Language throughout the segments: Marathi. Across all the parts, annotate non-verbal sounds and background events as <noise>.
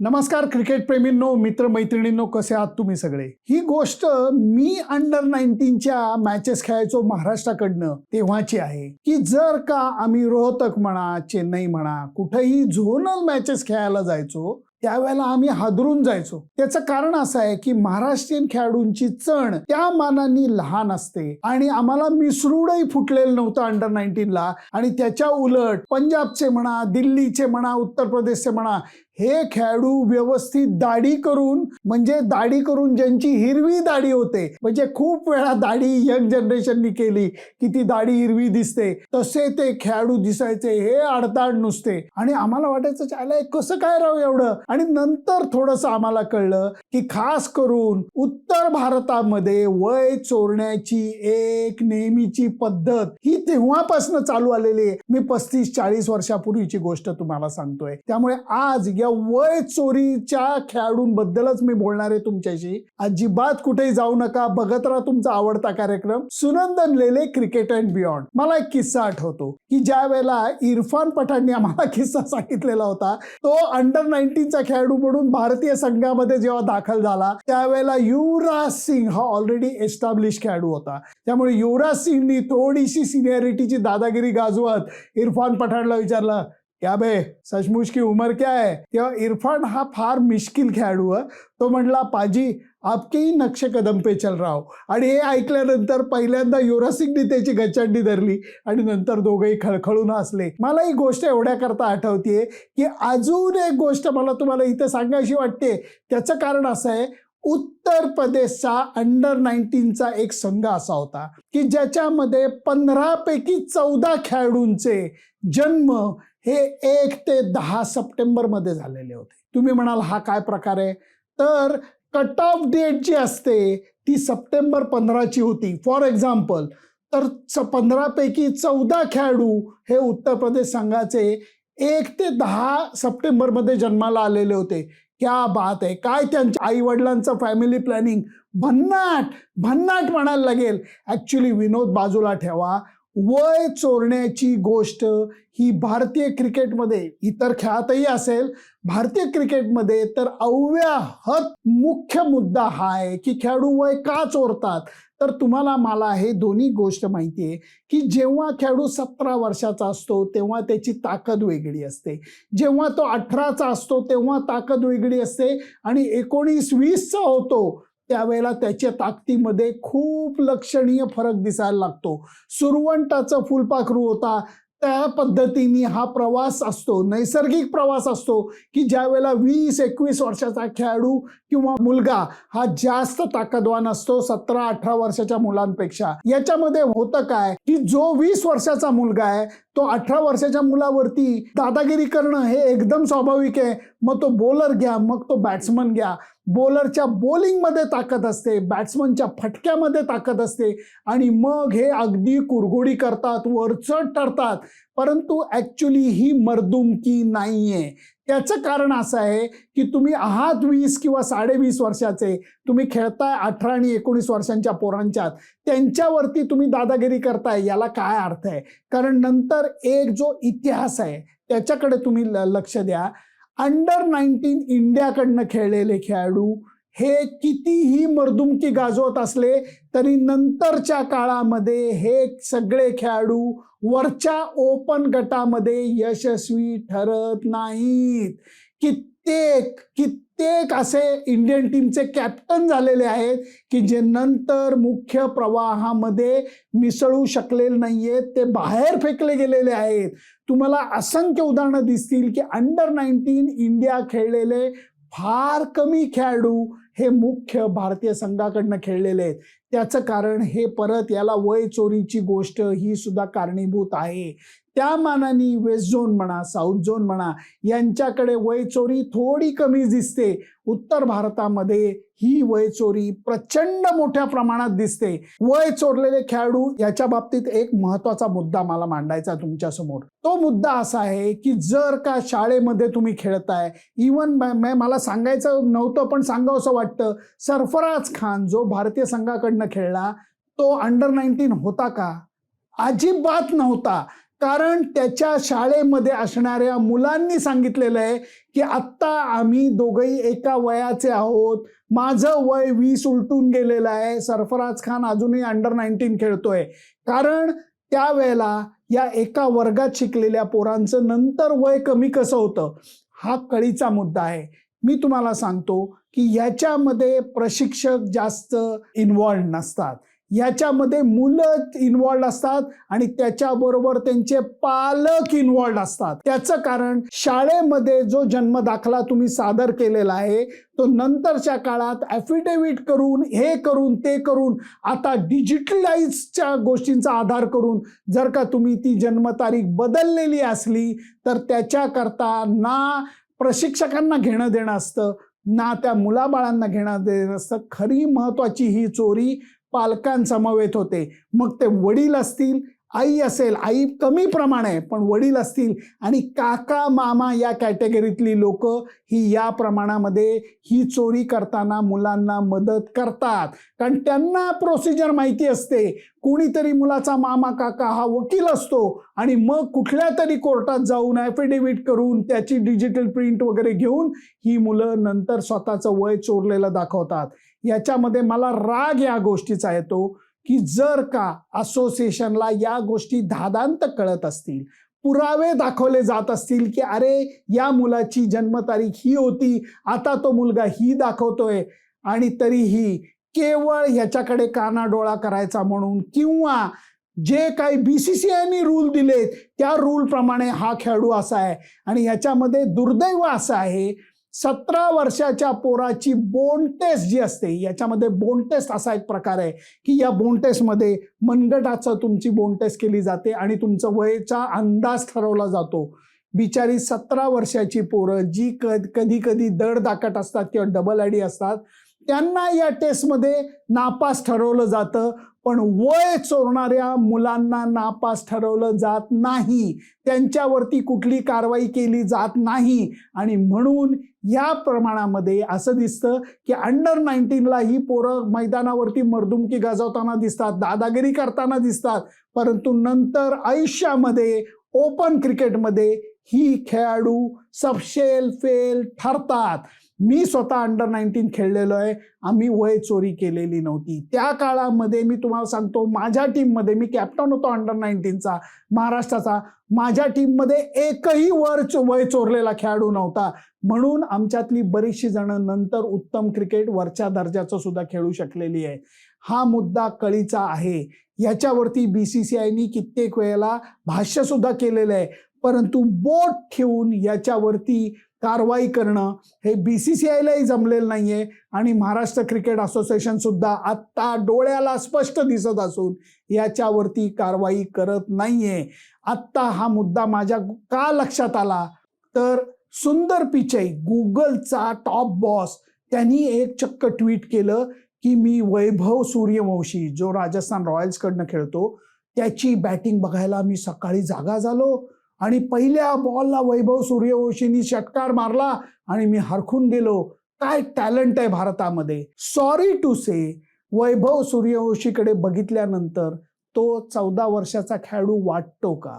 नमस्कार क्रिकेट प्रेमींनो मित्रमैत्रिणींनो कसे आहात तुम्ही सगळे? ही गोष्ट मी अंडर नाईन्टीनच्या मॅचेस खेळायचो महाराष्ट्राकडनं तेव्हाची आहे. की जर का आम्ही रोहतक म्हणा चेन्नई म्हणा कुठेही झोनल मॅचेस खेळायला जायचो त्यावेळेला आम्ही हादरून जायचो. त्याचं कारण असं आहे की महाराष्ट्रीयन खेळाडूंची चण त्या मानाने लहान असते आणि आम्हाला मिसरूडही फुटलेलं नव्हतं अंडर नाईन्टीनला आणि त्याच्या उलट पंजाबचे म्हणा दिल्लीचे म्हणा उत्तर प्रदेशचे म्हणा हे खेळाडू व्यवस्थित दाढी करून म्हणजे दाढी करून ज्यांची हिरवी दाढी होते म्हणजे खूप वेळा दाढी यंग जनरेशननी केली की ती दाढी हिरवी दिसते. तसे ते खेळाडू दिसायचे हे अडताड नुसते. आणि आम्हाला वाटायचं चायला कसं काय राहू एवढं? आणि नंतर थोडस आम्हाला कळलं की खास करून उत्तर भारतामध्ये वय चोरण्याची एक नेहमीची पद्धत ही तेव्हापासून चालू आलेली आहे. मी पस्तीस चाळीस वर्षापूर्वीची गोष्ट तुम्हाला सांगतोय. त्यामुळे आज या वय चोरीच्या खेळाडूंबद्दलच मी बोलणार आहे तुमच्याशी. अजिबात कुठेही जाऊ नका. बघत राहा तुमचा आवडता कार्यक्रम. Sunandan Lele cricket and beyond मला एक किस्सा आठवतो की ज्या वेळेला इरफान पठाणने आम्हाला <laughs> किस्सा सांगितलेला होता तो अंडर नाईन्टीनचा खेळाडू म्हणून भारतीय संघामध्ये जेव्हा दाखल झाला त्यावेळेला युवराज सिंग हा ऑलरेडी एस्टॅब्लिश खेळाडू होता. त्यामुळे युवराज सिंगनी थोडीशी सिनियरिटीची दादागिरी गाजवत इरफान पठाणला विचारलं या बे सचमुच की उमर क्या है? तेव्हा इरफान हा फार मिश्किल खेळाडू तो म्हणला पाजी आपकेही नक्ष कदम पे चल राव आणि हे ऐकल्यानंतर पहिल्यांदा युवरासिंगने त्याची गचंडी धरली आणि नंतर दोघेही खळखळून हसले. मला ही गोष्ट एवढ्या करता आठवतीये की अजून एक गोष्ट मला तुम्हाला इथे सांगायची वाटते. त्याचं कारण असं आहे उत्तर प्रदेशचा अंडर नाईन्टीनचा एक संघ असा होता की ज्याच्यामध्ये पंधरा पैकी चौदा खेळाडूंचे जन्म हे एक ते दहा सप्टेंबरमध्ये झालेले होते. तुम्ही म्हणाल हा काय प्रकार आहे? तर कट ऑफ डेट जी असते ती सप्टेंबर पंधराची होती. फॉर एक्झाम्पल तर पंधरापैकी चौदा खेळाडू हे उत्तर प्रदेश संघाचे एक ते दहा सप्टेंबरमध्ये जन्माला आलेले होते. क्या बात आहे. काय त्यांच्या आई वडिलांचं फॅमिली प्लॅनिंग भन्नाट भन्नाट म्हणायला लागेल. ॲक्च्युली विनोद बाजूला ठेवा. वय चोरण्याची गोष्ट ही भारतीय क्रिकेटमध्ये इतर खेळातही असेल भारतीय क्रिकेटमध्ये तर अव्याहत मुख्य मुद्दा हा आहे की खेळाडू वय का चोरतात? तर तुम्हाला मला हे दोन्ही गोष्ट माहिती आहे की जेव्हा खेळाडू सतरा वर्षाचा असतो तेव्हा त्याची ताकद वेगळी असते. जेव्हा तो अठराचा असतो तेव्हा ताकद वेगळी असते आणि एकोणीस वीसचा होतो त्यावेळेला त्याच्या ताकदीमध्ये खूप लक्षणीय फरक दिसायला लागतो. सुरवंटाचं फुलपाखरू होता. त्या पद्धतीने हा प्रवास असतो. नैसर्गिक प्रवास असतो की ज्यावेळेला वीस एकवीस वर्षाचा खेळाडू किंवा मुलगा हा जास्त ताकदवान असतो सतरा अठरा वर्षाच्या मुलांपेक्षा. याच्यामध्ये होतं काय की जो वीस वर्षाचा मुलगा आहे तो अठरा वर्षाच्या मुलावरती दादागिरी करणं हे एकदम स्वाभाविक आहे. मग तो बॉलर घ्या मग तो बॅट्समन घ्या. बॉलरच्या बॉलिंगमध्ये ताकद असते बॅट्समनच्या फटक्यामध्ये ताकद असते आणि मग हे अगदी कुरघोडी करतात वरचढ ठरतात. परंतु ॲक्च्युली ही मर्दुमकी नाही आहे त्याचं कारण असं आहे की तुम्ही आहात वीस किंवा साडेवीस वर्षाचे तुम्ही खेळताय अठरा आणि एकोणीस वर्षांच्या पोरांच्यात त्यांच्यावरती तुम्ही दादागिरी करताय याला काय अर्थ आहे? कारण नंतर एक जो इतिहास आहे त्याच्याकडे तुम्ही लक्ष द्या. अंडर नाईन्टीन इंडियाकडनं खेळलेले खेळाडू हे कितीही मर्दुमकी गाजवत असले तरी नंतरच्या काळामध्ये हे सगळे खेळाडू वरच्या ओपन गटामध्ये यशस्वी ठरत नाहीत. कित कित्येक कित्येक असे इंडियन टीमचे कॅप्टन झालेले आहेत की जे नंतर मुख्य प्रवाहामध्ये मिसळू शकलेले नाहीयेत ते बाहेर फेकले गेलेले आहेत. तुम्हाला असंख्य उदाहरणं दिसतील की अंडर नाईन्टीन इंडिया खेळलेले फार कमी खेळाडू हे मुख्य भारतीय संघाकडनं खेळलेले आहेत. त्याचं कारण हे परत याला वय चोरीची गोष्ट ही सुद्धा कारणीभूत आहे. त्या मानाने वेस्ट झोन म्हणा साऊथ झोन म्हणा यांच्याकडे वय चोरी थोडी कमी दिसते. उत्तर भारतामध्ये ही वय चोरी प्रचंड मोठ्या प्रमाणात दिसते. वय चोरलेले खेळाडू याच्या बाबतीत एक महत्त्वाचा मुद्दा मला मांडायचा तुमच्यासमोर तो मुद्दा असा आहे की जर का शाळेमध्ये तुम्ही खेळताय इवन मला सांगायचं नव्हतं पण सांगावंसं वाटतं सरफराज खान जो भारतीय संघाकडनं खेळला तो अंडर नाईन्टीन होता का? अजिबात नव्हता. कारण त्याच्या शाळेमध्ये असणाऱ्या मुलांनी सांगितलेलं आहे की आत्ता आम्ही दोघंही एका वयाचे आहोत. माझं वय वीस उलटून गेलेलं आहे. सरफराज खान अजूनही अंडर नाईन्टीन खेळतोय. कारण त्यावेळेला या एका वर्गात शिकलेल्या पोरांचं नंतर वय कमी कसं होतं? हा कळीचा मुद्दा आहे. मी तुम्हाला सांगतो की याच्यामध्ये प्रशिक्षक जास्त इन्वॉल्ड नसतात. याच्यामध्ये मुलं इन्वॉल्ड असतात आणि त्याच्याबरोबर त्यांचे पालक इन्वॉल्ड असतात. त्याचं कारण शाळेमध्ये जो जन्म दाखला तुम्ही सादर केलेला आहे तो नंतरच्या काळात ॲफिडेव्हिट करून हे करून ते करून आता डिजिटलाइजच्या गोष्टींचा आधार करून जर का तुम्ही ती जन्मतारीख बदललेली असली तर त्याच्याकरता ना प्रशिक्षकांना घेणं देणं असतं ना त्या मुलाबाळांना घेणं देणं असतं. खरी महत्वाची ही चोरी पालकांसमवेत होते. मग ते वडील असतील आई असेल आई कमी प्रमाण आहे पण वडील असतील आणि काका मामा या कॅटेगरीतली लोक ही या प्रमाणामध्ये ही चोरी करताना मुलांना मदत करतात. कारण त्यांना प्रोसिजर माहिती असते. कोणीतरी मुलाचा मामा काका हा वकील असतो आणि मग कुठल्या तरी कोर्टात जाऊन ॲफिडेव्हिट करून त्याची डिजिटल प्रिंट वगैरे घेऊन ही मुलं नंतर स्वतःचं वय चोरलेलं दाखवतात. याच्यामध्ये मला राग या गोष्टीचा येतो की जर का असोसिएशनला या गोष्टी धादांत कळत असतील पुरावे दाखवले जात असतील की अरे या मुलाची जन्मतारीख ही होती आता तो मुलगा ही दाखवतोय आणि तरीही केवळ ह्याच्याकडे कानाडोळा करायचा म्हणून किंवा जे काही बी सी सी आयने रूल दिलेत त्या रूलप्रमाणे हा खेळाडू असा आहे आणि ह्याच्यामध्ये दुर्दैव असं आहे सतरा वर्षाच्या पोराची बोन टेस्ट जी असते याच्यामध्ये बोन टेस्ट असा एक प्रकार आहे की या बोन टेस्टमध्ये मनगटाचं तुमची बोन टेस्ट केली जाते आणि तुमचं वयचा अंदाज ठरवला जातो. बिचारी सतरा वर्षाची पोरं जी कधी कधी दड दाकट असतात किंवा डबल आयडी असतात त्यांना या टेस्टमध्ये नापास ठरवलं जातं पण वय चोरणाऱ्या मुलांना नापास ठरवलं जात नाही. त्यांच्यावरती कुठली कारवाई केली जात नाही. आणि म्हणून या प्रमाणामध्ये असं दिसतं की अंडर नाईन्टीनला ही पोरं मैदानावरती मर्दुमकी गाजवताना दिसतात दादागिरी करताना दिसतात. परंतु नंतर आयुष्यामध्ये ओपन क्रिकेटमध्ये ही खेळाडू सबशेल फेल ठरतात. मी स्वतः अंडर नाईन्टीन खेळलेलो आहे. आम्ही वय चोरी केलेली नव्हती. त्या काळामध्ये मी तुम्हाला सांगतो माझ्या टीममध्ये मी कॅप्टन होतो अंडर नाईन्टीनचा महाराष्ट्राचा. माझ्या टीममध्ये एकही वर वय चोरलेला खेळाडू नव्हता. म्हणून आमच्यातली बरीचशी जणं नंतर उत्तम क्रिकेट वरच्या दर्जाचं सुद्धा खेळू शकलेली आहे. हा मुद्दा कळीचा आहे. याच्यावरती बी सी सी आयनी कित्येक वेळेला भाष्य सुद्धा केलेलं आहे. परंतु बोट ठेवून याच्यावरती कारवाई करणं हे बी सी सी आयलाही जमलेलं नाही आहे आणि महाराष्ट्र क्रिकेट असोसिएशन सुद्धा आत्ता डोळ्याला स्पष्ट दिसत असून याच्यावरती कारवाई करत नाहीये. आत्ता हा मुद्दा माझ्या का लक्षात आला? तर सुंदर पिचई गुगलचा टॉप बॉस त्यांनी एक चक्क ट्विट केलं की मी वैभव सूर्यवंशी जो राजस्थान रॉयल्सकडनं खेळतो त्याची बॅटिंग बघायला मी सकाळी जागा झालो. आणि पहिल्या बॉलला वैभव सूर्यवंशीनी षटकार मारला आणि मी हरखून गेलो. काय टॅलेंट आहे भारतामध्ये. सॉरी टू से वैभव सूर्यवंशीकडे बघितल्यानंतर तो चौदा वर्षाचा खेळाडू वाटतो का?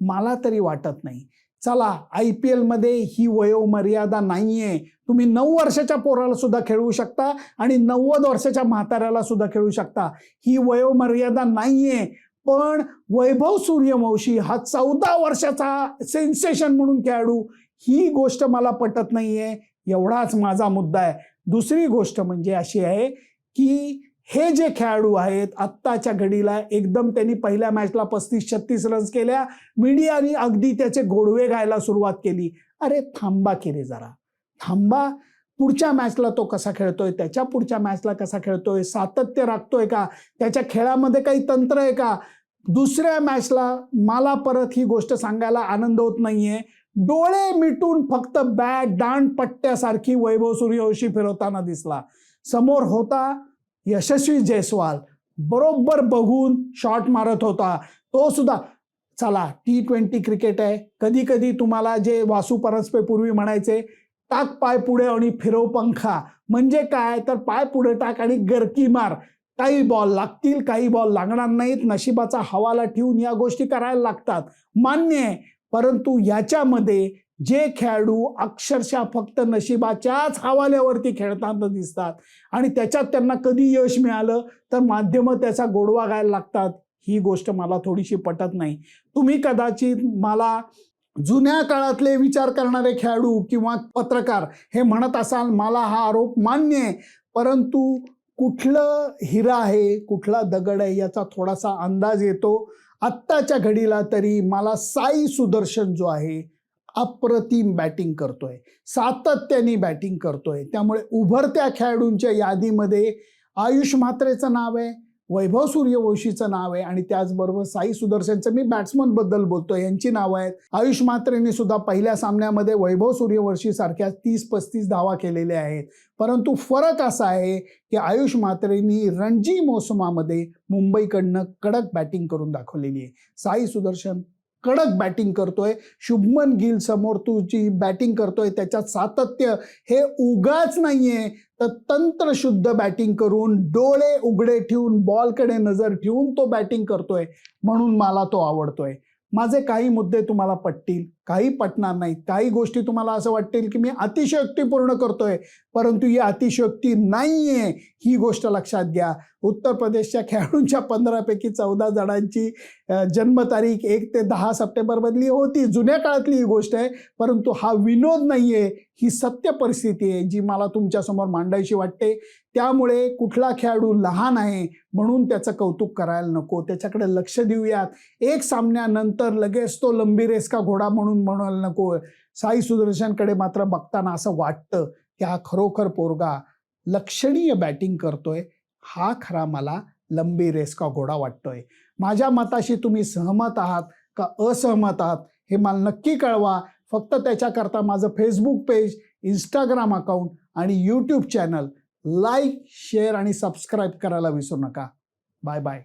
मला तरी वाटत नाही. चला आय पी एलमध्ये ही वयोमर्यादा नाहीये. तुम्ही नऊ वर्षाच्या पोराला सुद्धा खेळवू शकता आणि नव्वद वर्षाच्या म्हाताऱ्याला सुद्धा खेळू शकता. ही वयोमर्यादा नाहीये. पण वैभव सूर्यवंशी हा चौदा वर्षाचा सेन्सेशन म्हणून खेळाडू. ही गोष्ट मला पटत नाहीये. एवढाच माझा मुद्दा आहे. दुसरी गोष्ट म्हणजे अशी आहे की हे जे खेळाडू आहेत आत्ताच्या घडीला एकदम त्यांनी पहिल्या मॅचला पस्तीस छत्तीस रन्स केल्या. मीडियाने अगदी त्याचे गोडवे गायला सुरुवात केली. अरे थांबा की रे जरा. थांबा. पुढच्या मॅचला तो कसा खेळतोय त्याच्या पुढच्या मॅचला कसा खेळतोय सातत्य राखतोय का त्याच्या खेळामध्ये काही तंत्र आहे का? दुसऱ्या मॅचला मला परत ही गोष्ट सांगायला आनंद होत नाहीये. डोळे मिटून फक्त बॅट दांड पट्ट्यासारखी वैभव सूर्यवंशी फिरवताना दिसला. समोर होता यशस्वी जयस्वाल. बरोबर बघून शॉट मारत होता. तो सुद्धा चला टी ट्वेंटी क्रिकेट आहे. कधी कधी तुम्हाला जे वासू परस्पे पूर्वी म्हणायचे टाक पाय पुढे आणि फिरव पंखा. म्हणजे काय? तर पाय पुढे टाक आणि गरकी मार. काही बॉल लागतील काही बॉल लागणार नाहीत. नशिबाचा हवाला ठेवून या गोष्टी करायला लागतात. मान्य आहे. परंतु याच्यामध्ये जे खेळाडू अक्षरशः फक्त नशिबाच्याच हवाल्यावरती खेळताना दिसतात आणि त्याच्यात त्यांना कधी यश मिळालं तर माध्यमं त्याचा गोडवा गायला लागतात ही गोष्ट मला थोडीशी पटत नाही. तुम्ही कदाचित मला जुन्या काळातले विचार करणारे खेळाडू किंवा पत्रकार हे म्हणत असाल मला हा आरोप मान्य आहे. परंतु कुठलं हिरा आहे कुठला दगड आहे याचा थोडासा अंदाज येतो. आत्ताच्या घडीला तरी मला साई सुदर्शन जो आहे अप्रतिम बॅटिंग करतोय. सातत्याने बॅटिंग करतोय. त्यामुळे उभरत्या खेळाडूंच्या यादीमध्ये आयुष म्हात्रेचं नाव आहे. वैभव सूर्यवंशीचं नाव आहे आणि त्याचबरोबर साई सुदर्शनचं मी बॅट्समनबद्दल बोलतोय. यांची नावं आहेत. आयुष मात्रेने सुद्धा पहिल्या सामन्यामध्ये वैभव सूर्यवंशी सारख्या तीस पस्तीस धावा केलेल्या आहेत. परंतु फरक असा आहे की आयुष मात्रेंनी रणजी मोसमामध्ये मुंबईकडनं कडक बॅटिंग करून दाखवलेली आहे. साई सुदर्शन कडक बॅटिंग करतोय. शुभमन गिल समोर तू जी बॅटिंग करतोय. त्याच्यात सातत्य हे उगाच नाहीये. तर तंत्रशुद्ध बॅटिंग करून डोळे उघडे ठेवून बॉलकडे नजर ठेवून तो बॅटिंग करतोय. म्हणून मला तो आवडतोय. माझे काही मुद्दे तुम्हाला पटतील. काही पटणार नाही. काही गोष्टी तुम्हाला असं वाटतील की मी अतिशयोक्ती पूर्ण करतोय परंतु ही अतिशयोक्ती नाहीये ही गोष्ट लक्षात घ्या. उत्तर प्रदेशच्या खेळाडूंच्या पंधरापैकी चौदा जणांची जन्मतारीख एक ते दहा सप्टेंबर बदली होती. जुन्या काळातली ही गोष्ट आहे परंतु हा विनोद नाही आहे ही सत्य परिस्थिती आहे जी मला तुमच्यासमोर मांडायची वाटते. त्यामुळे कुठला खेळाडू लहान आहे म्हणून त्याचं कौतुक करायला नको. त्याच्याकडे लक्ष देऊयात. एक सामन्यानंतर लगेच तो लंबी रेस का घोडा म्हणून म्हणायला नको. साई सुदर्शनकडे मात्र बघताना असं वाटतं की हा खरोखर पोरगा लक्षणीय बॅटिंग करतोय. हा खरा मला लंबी रेस का घोडा वाटतोय. माझ्या मताशी तुम्ही सहमत आहात का असहमत आहात हे मला नक्की कळवा. फक्त त्याच्याकरता माझं फेसबुक पेज इंस्टाग्राम अकाउंट आणि यूट्यूब चॅनल लाईक शेअर आणि सबस्क्राईब करायला विसरू नका. Bye bye